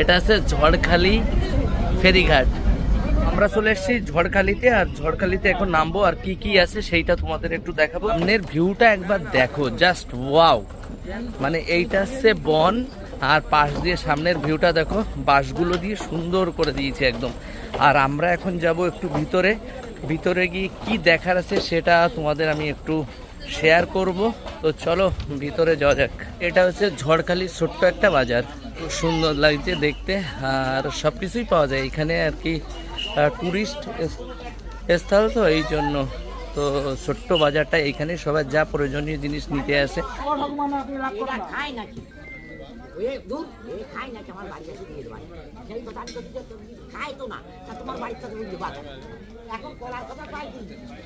এটা আছে ঝড়খালি ফেরিঘাট। আমরা চলে এসেছি ঝড়খালিতে, আর ঝড়খালিতে এখন নামবো, আর কি কি আছে সেইটা তোমাদের একটু দেখাবো। সামনের ভিউটা একবার দেখো জাস্ট ওয়াও মানে এইটা হচ্ছে বন, আর পাশ দিয়ে সামনের ভিউটা দেখো, বাঁশগুলো দিয়ে সুন্দর করে দিয়েছে একদম। আর আমরা এখন যাব একটু ভিতরে। ভিতরে গিয়ে কি দেখার আছে সেটা তোমাদের আমি একটু শেয়ার করব। তো চলো, ভিতরে যাওয়া যাক। এটা হচ্ছে ঝড়খালির ছোট্ট একটা বাজার। খুব সুন্দর লাগছে দেখতে। আর সব কিছুই পাওয়া যায়। এখানে আর কি ট্যুরিস্ট স্থল তো এই জন্য। তো ছোট্ট বাজারটা এখানে সবার যা প্রয়োজনীয় জিনিস নিতে আসে। এ দূর। এ খায় নাকি আমার বাড়ি আছে দিয়ে দেবাই সেই কথা আমি দিতে তো না। তা তোমার বাড়ির বুঝতে এখন কলার কথা পাই কি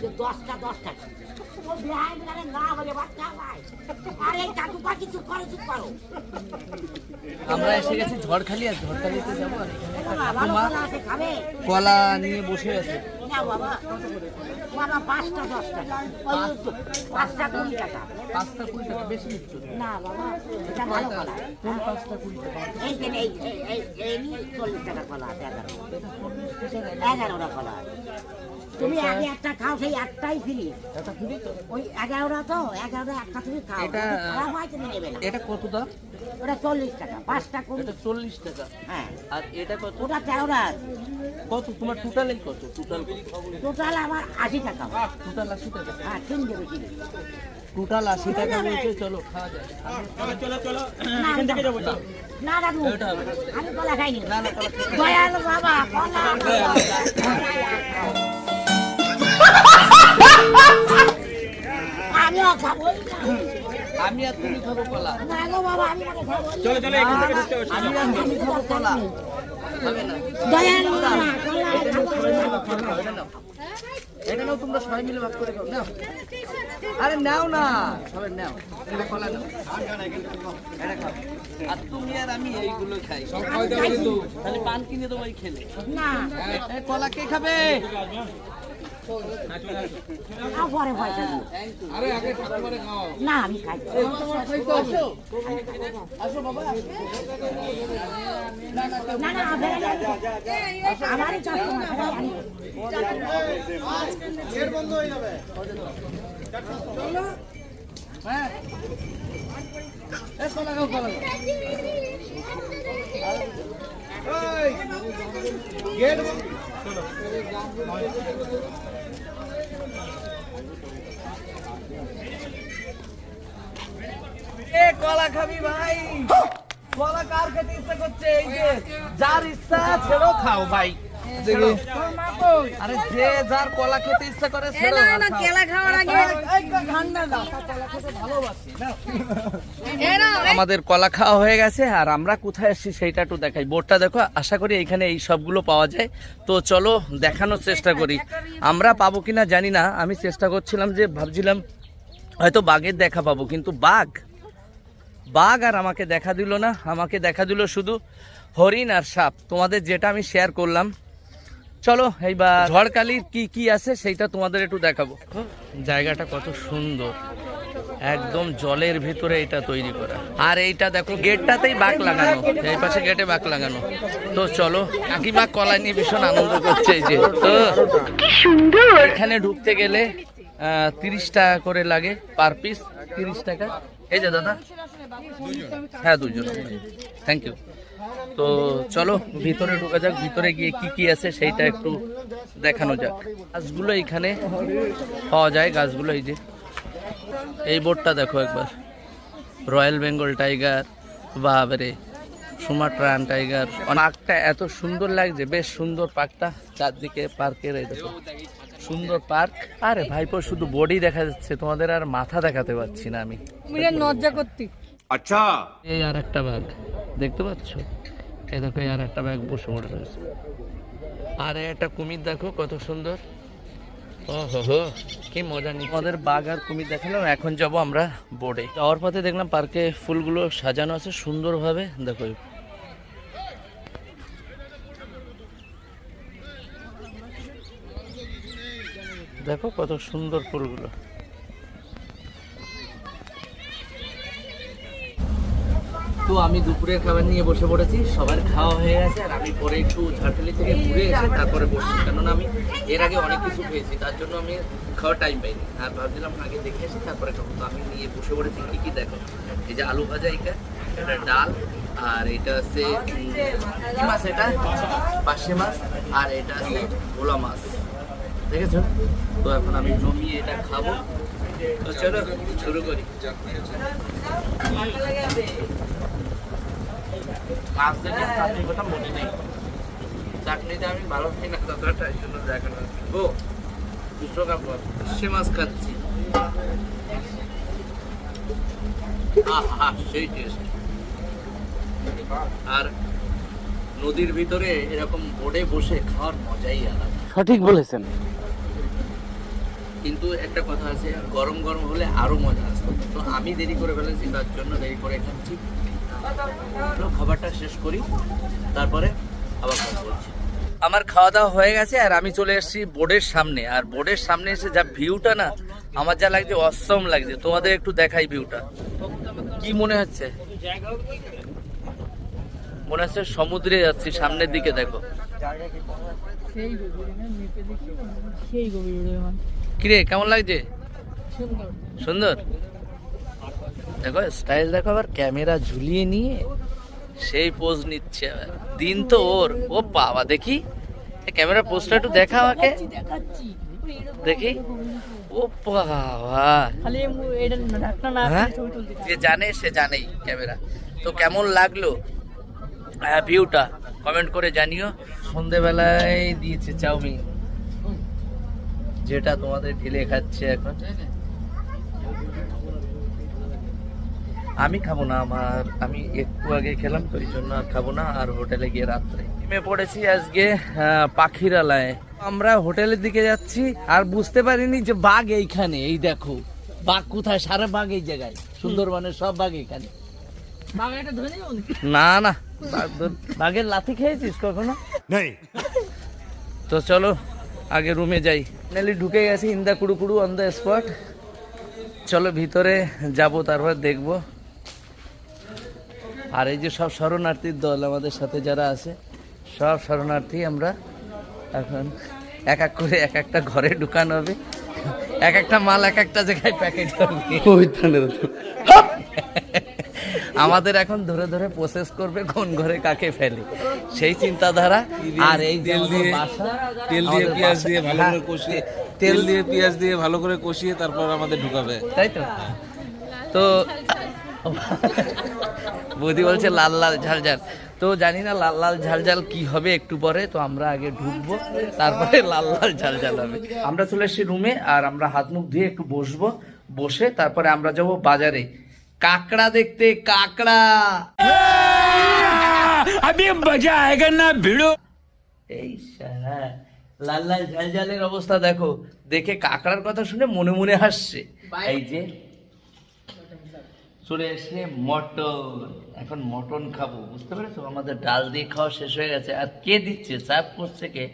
যে দশটা দশটা। ও না বলে বাচ্চা ভাই আরে কাকু পাখি চুপ করো চুপ করো। আমরা এসে গেছি ঝড়খালি আর ঝড়খালিতে যাব আর এখানে। কলা নিয়ে বসে আছে। না বাবা। বাবা পাঁচটা দশ টাকা পাঁচটা কুড়ি টাকা। পাঁচটা কুড়ি টাকা বেশি নিচ্ছ না বাবা এটা ভালো কলা। কোন পাঁচটা কুড়ি টাকা? এই যে এই এই এই এই নিয়ে চল্লিশ টাকা কলা আছে এগারো। এগারোটা কলা আছে। তুমি আগে একটা খাও সেই একটাই ফ্রি এটা ফ্রি তো? ওই এগারোটা তো এগারোটা একটা তুমি খাও। এটা- খারাপ হয় তুমি নেবে না। এটা কত দাম? ওটা চল্লিশ টাকা পাঁচটা এটা চল্লিশ টাকা। হ্যাঁ। আর এটা কত? ওটা তেরোটা। কত? তোমার টোটালে কত? টোটাল টোটাল আমার আশি টাকা। টোটাল আশি টাকা। হ্যাঁ তিন দেবে কিনে টোটাল আশি টাকা বলছে চলো খাওয়া যায় না দাদু ওটা হবে না। আমি কলা খাইনি। না না কলা বাবা কলা। আমিও খাব আমি আর তুমি খাব কলা। না গো বাবা আমি আর তুমি খাব কলা। হবে বাবা কলা খাব এটা নাও। এটা তোমরা সবাই মিলে ভাগ করে খাও নাও। আরে নাও না। সবাই নাও। এটা কলা নাও। এটা খাও। আর তুমি আর আমি এইগুলো খাই। তাহলে পান কিনে এই খেলে। না। কলা কে খাবে? না আমি খাই না না আমারই কাস্টমার ফেলে যাবি। হ্যাঁ এ, কলা কলা খাও। এ কলা খাবি ভাই। কলা কার খেতে ইচ্ছা করছে? এই যে যার ইচ্ছা ছেড়ো খাও ভাই। আরে যে যার কলা খেতে ইচ্ছা করে ছেড়ো কেলা খাওয়ার আগে এই, এই, খান না, না, কলা খেতে ভালোবাসি, নাও। আমাদের কলা খাওয়া হয়ে গেছে আর আমরা কোথায় এসেছি সেইটা একটু দেখাই। বোর্ডটা দেখো আশা করি এখানে এই সবগুলো পাওয়া যায়। তো চলো দেখানোর চেষ্টা করি। আমরা পাবো কিনা জানি না। আমি চেষ্টা করছিলাম যে ভাবছিলাম হয়তো বাঘের দেখা পাবো কিন্তু বাঘ বাঘ আর আমাকে দেখা দিল না আমাকে দেখা দিল শুধু হরিণ আর সাপ। তোমাদের যেটা আমি শেয়ার করলাম। চলো এইবার ঝড়কালির কি কি আছে সেইটা তোমাদের একটু দেখাবো। জায়গাটা কত সুন্দর। একদম জলের ভিতরে এটা তৈরি করা। আর এইটা দেখো গেটটাতেই বাঘ লাগানো। এই পাশে গেটে বাঘ লাগানো। তো চলো কাকিমা কলা নিয়ে ভীষণ আনন্দ করছে এই যে। তো এখানে ঢুকতে গেলে তিরিশ টাকা করে লাগে পার পিস তিরিশ টাকা। এই যে দাদা। হ্যাঁ দুজন থ্যাংক ইউ তো চলো, ভিতরে ঢোকা যাক। ভিতরে গিয়ে কি কি আছে সেইটা একটু দেখানো যাক। গাছগুলো এখানে পাওয়া যায়, গাছগুলো এই যে। এই বোর্ডটা দেখো একবার। রয়্যাল বেঙ্গল টাইগার বাবারে সুমাট্রান টাইগার। পার্কটা এত সুন্দর লাগছে, বেশ সুন্দর পার্কটা চারদিকে পার্কের এই দেখো। সুন্দর পার্ক। আরে ভাইপো শুধু বডি দেখা যাচ্ছে তোমাদের আর মাথা দেখাতে পারছি না আমি। নজ্জা করতি। আচ্ছা। এই আর একটা বাঘ দেখতে পাচ্ছ? এই দেখো এই আর একটা বাঘ বসে মনে রয়েছে। আর একটা কুমির দেখো কত সুন্দর। কি মজা নিচ্ছে। আমাদের বাঘ আর কুমির দেখালাম এখন যাব আমরা বোর্ডে যাওয়ার পথে দেখলাম পার্কে ফুলগুলো সাজানো আছে সুন্দরভাবে। দেখো দেখো কত সুন্দর ফুলগুলো। তো আমি দুপুরের খাবার নিয়ে বসে পড়েছি, সবার খাওয়া হয়ে গেছে, আর আমি পরে একটু ঝাড়খালি থেকে ঘুরে এসে তারপরে বসছি, কেননা আমি এর আগে অনেক কিছু খেয়েছি, তার জন্য আমি খাওয়ার টাইম পাইনি। আর ভাবছিলাম আগে দেখে আসি, তারপরে খাব। তো আমি নিয়ে বসে পড়েছি, কী কী দেখো? এই যে আলু ভাজা এটা এটা ডাল, আর এটা আছে মাছ এটা? পার্শে মাছ, আর এটা আছে ভোলা মাছ। দেখেছ? তো এখন আমি জমিয়ে এটা খাব। তো চলো, শুরু করি। মাছ দেখে চাটনির কথা মনে নেই। চাটনিতে আমি ভালো খাই না ততটা এই জন্য দেখানো ও বিশ্বকাপ সে মাছ খাচ্ছি। আহা, সেই টেস্ট আর নদীর ভিতরে এরকম বোর্ডে বসে খাওয়ার মজাই আলাদা। সঠিক বলেছেন। কিন্তু একটা কথা আছে, গরম গরম হলে আরও মজা আসতো। তো আমি দেরি করে ফেলেছি, তার জন্য দেরি করে খাচ্ছি। খাবারটা শেষ করি, তারপরে আবার বলছি। আমার খাওয়া দাওয়া হয়ে গেছে, আর আমি চলে এসেছি বোর্ডের সামনে। আর বোর্ডের সামনে এসে যা ভিউটা না, আমার যা লাগছে, অসম লাগছে। তোমাদের একটু দেখাই ভিউটা। কি মনে হচ্ছে? মনে হচ্ছে সমুদ্রে যাচ্ছি সামনের দিকে দেখো। কিরে কেমন লাগছে? সুন্দর। দেখো স্টাইল দেখো আবার ক্যামেরা ঝুলিয়ে নিয়ে সেই পোজ নিচ্ছে। দিন তো ওর। ও বাবা দেখি। ক্যামেরা পোজটা একটু দেখা আমাকে। দেখাচ্ছি দেখি। ও বাবা। হ্যাঁ? যে জানে সে জানেই ক্যামেরা তো কেমন লাগল? ভিউটা কমেন্ট করে জানিও। সন্ধেবেলায় দিয়েছে চাউমিন। যেটা তোমাদের ঢেলে খাচ্ছে এখন। আমি খাব না আমার। আমি একটু আগে খেলাম তো, এই জন্য আর খাব না। আর হোটেলে গিয়ে রাত্রে। নেমে পড়েছি আজকে পাখিরালয়ে। আমরা হোটেলের দিকে যাচ্ছি, আর বুঝতে পারিনি যে বাঘ এইখানে। এই দেখো, বাঘ কোথায়? সারা বাঘ এই জায়গায়। সুন্দরবনের সব বাঘ এখানে। না না। বাঘ বাঘের লাথি খেয়েছিস কখনো? তো চলো আগে রুমে যাই। ফাইনালি ঢুকে গেছি ইন্দা কুড়ু কুড়ু অন দ্য স্পট চলো ভিতরে যাব তারপর দেখব। আর এই যে সব শরণার্থীর দল আমাদের সাথে যারা আছে সব শরণার্থী আমরা। এখন এক এক করে এক একটা ঘরে ঢুকানো হবে। এক একটা মাল এক একটা জায়গায় প্যাকেট হবে। আমাদের এখন ধরে ধরে প্রসেস করবে কোন ঘরে কাকে ফেলে। সেই চিন্তাধারা আর এই তেল দিয়ে- তেল দিয়ে পেঁয়াজ দিয়ে ভালো হ্যাঁ, করে কষিয়ে তেল তেল দিয়ে পেঁয়াজ দিয়ে ভালো করে কষিয়ে তারপর আমাদের ঢুকাবে। তাই তো? তো বৌদি বলছে লাল লাল ঝাল ঝাল। তো জানি না লাল লাল ঝাল ঝাল কি হবে একটু পরে তো আমরা আগে ঢুকবো তারপরে লাল লাল ঝাল ঝাল হবে। আমরা চলে এসেছি রুমে আর আমরা হাত মুখ ধুয়ে একটু বসবো বসে তারপরে আমরা যাব বাজারে। কাকড়া দেখতে কাকড়া। আমি মজা আয়গা না ভিড়ো। এই শালা, লাল লাল ঝাল ঝালের অবস্থা দেখো। দেখে কাকড়ার কথা শুনে মনে মনে হাসছে। এই যে চলে এসে মটন। এখন মটন খাব বুঝতে পেরেছ? আমাদের ডাল দিয়ে খাওয়া শেষ হয়ে গেছে। আর কে দিচ্ছে? সার্ভ করছে কে?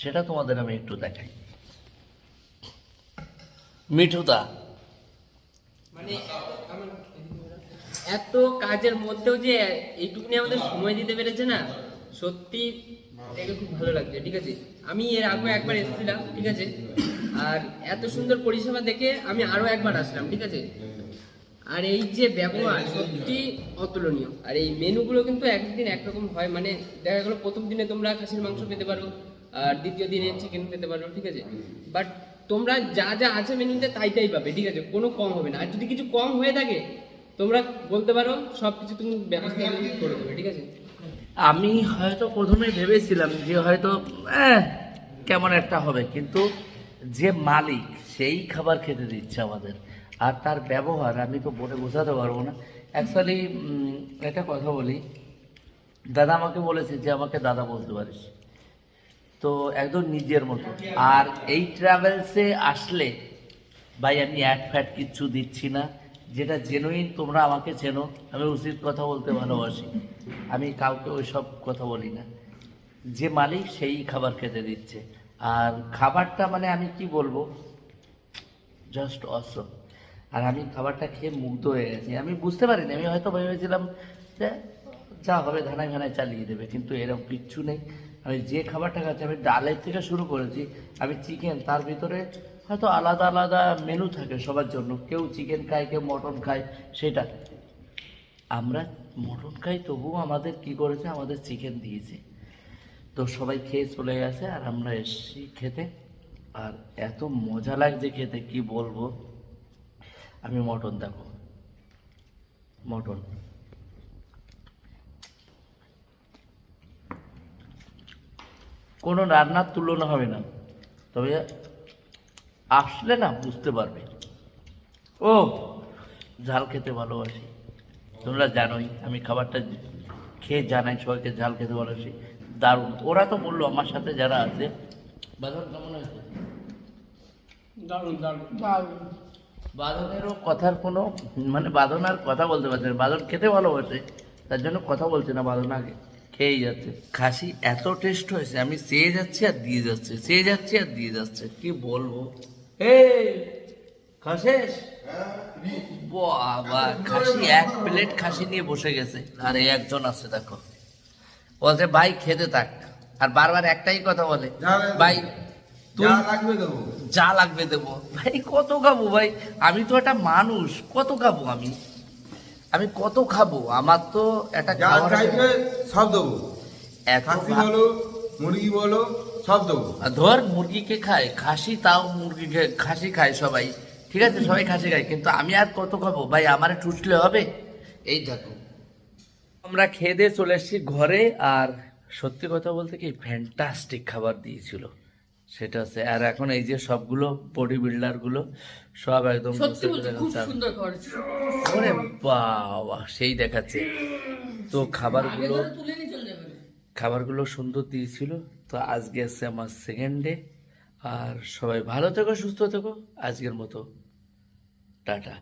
সেটা তোমাদের আমি একটু দেখাই। মিঠুদা। এত কাজের মধ্যেও যে এইটুকুনি আমাদের সময় দিতে পেরেছে না, সত্যি দেখে খুব ভালো লাগছে, ঠিক আছে? আমি এর আগে একবার এসেছিলাম, ঠিক আছে? আর এত সুন্দর পরিষেবা দেখে আমি আরও একবার আসলাম, ঠিক আছে? আর এই যে ব্যবহার, সত্যি অতুলনীয়। আর এই মেনুগুলো কিন্তু একদিন একরকম হয় মানে দেখা গেলো প্রথম দিনে তোমরা খাসির মাংস পেতে পারো, আর দ্বিতীয় দিনে চিকেন পেতে পারো, ঠিক আছে? বাট তোমরা যা যা আছে মেনুতে তাই তাই পাবে, ঠিক আছে? কোনো কম হবে না। আর যদি কিছু কম হয়ে থাকে তোমরা বলতে পারো সব কিছু তুমি ব্যবস্থা করে দেবে ঠিক আছে? আমি হয়তো প্রথমে ভেবেছিলাম যে হয়তো কেমন একটা হবে। কিন্তু যে মালিক, সেই খাবার খেতে দিচ্ছে আমাদের। আর তার ব্যবহার আমি তো বলে বোঝাতে পারব না। অ্যাকচুয়ালি একটা কথা বলি। দাদা আমাকে বলেছে যে আমাকে দাদা বলতে পারিস। তো একদম নিজের মতো। আর এই ট্রাভেলসে আসলে, ভাই, আমি অ্যাড ফ্যাট কিচ্ছু দিচ্ছি না। যেটা জেনুইন তোমরা আমাকে চেনো, আমি উচিত কথা বলতে ভালোবাসি। আমি কাউকে ওইসব কথা বলি না। যে মালিক সেই খাবার খেতে দিচ্ছে। আর খাবারটা মানে আমি কি বলব? জাস্ট অসম আর আমি খাবারটা খেয়ে মুগ্ধ হয়ে গেছি। আমি বুঝতে পারিনি, আমি হয়তো ভেবেছিলাম যে যা হবে ধানায় ঘানায় চালিয়ে দেবে, কিন্তু এরকম কিচ্ছু নেই। আমি যে খাবারটা খাচ্ছি, আমি ডালের থেকে শুরু করেছি। আমি চিকেন তার ভিতরে হয়তো আলাদা আলাদা মেনু থাকে সবার জন্য। কেউ চিকেন খায়, কেউ মটন খায়, সেটা। আমরা মটন খাই, তবুও আমাদের কি করেছে? আমাদের চিকেন দিয়েছে। তো সবাই খেয়ে চলে গেছে আর আমরা এসেছি খেতে। আর এত মজা লাগছে খেতে, কি বলব? আমি মটন দেখো। মটন কোনো রান্নার তুলনা হবে না। তবে আসলে না বুঝতে পারবে। ও ঝাল খেতে ভালোবাসি। তোমরা জানোই আমি খাবারটা খেয়ে জানাই সবাইকে ঝাল খেতে ভালোবাসি। দারুণ। ওরা তো বলল আমার সাথে যারা আছে বাদল কেমন হয়েছে? দারুণ বাদনেরও কথার কোনো মানে বাদন আর কথা বলতে পারছে না। বাদন খেতে ভালোবাসে তার জন্য কথা বলছে না বাদন আগে খেয়েই যাচ্ছে। খাসি এত টেস্ট হয়েছে আমি চেয়ে যাচ্ছি আর দিয়ে যাচ্ছে চেয়ে যাচ্ছি আর দিয়ে যাচ্ছে কি বলব? খাসেস বাবা খাসি এক প্লেট খাসি নিয়ে বসে গেছে। আর একজন আছে দেখো। বলছে ভাই খেতে থাক। আর বারবার একটাই কথা বলে ভাই যা লাগবে দেবো। ভাই কত খাব ভাই? আমি তো একটা মানুষ কত খাব আমি? আমি কত খাব? আমার তো একটা সব দেবো। মুরগি বলো সব দেবো আর ধর মুরগিকে খায় খাসি তাও মুরগিকে খাসি খায় সবাই। ঠিক আছে সবাই খাসি খায় কিন্তু আমি আর কত খাব? ভাই আমারে ঠুসলে হবে? এই দেখো। আমরা খেয়ে দিয়ে চলে এসেছি ঘরে আর সত্যি কথা বলতে কি ফ্যান্টাস্টিক খাবার দিয়েছিল। সেটা হচ্ছে আর এখন এই যে সবগুলো বডি বিল্ডারগুলো সব একদম ওরে বাবা সেই দেখাচ্ছে। তো খাবারগুলো খাবারগুলো সুন্দর দিয়েছিল। তো আজকে আছে আমার সেকেন্ড ডে আর সবাই ভালো থেকো, সুস্থ থেকো। আজকের মতো। টাটা।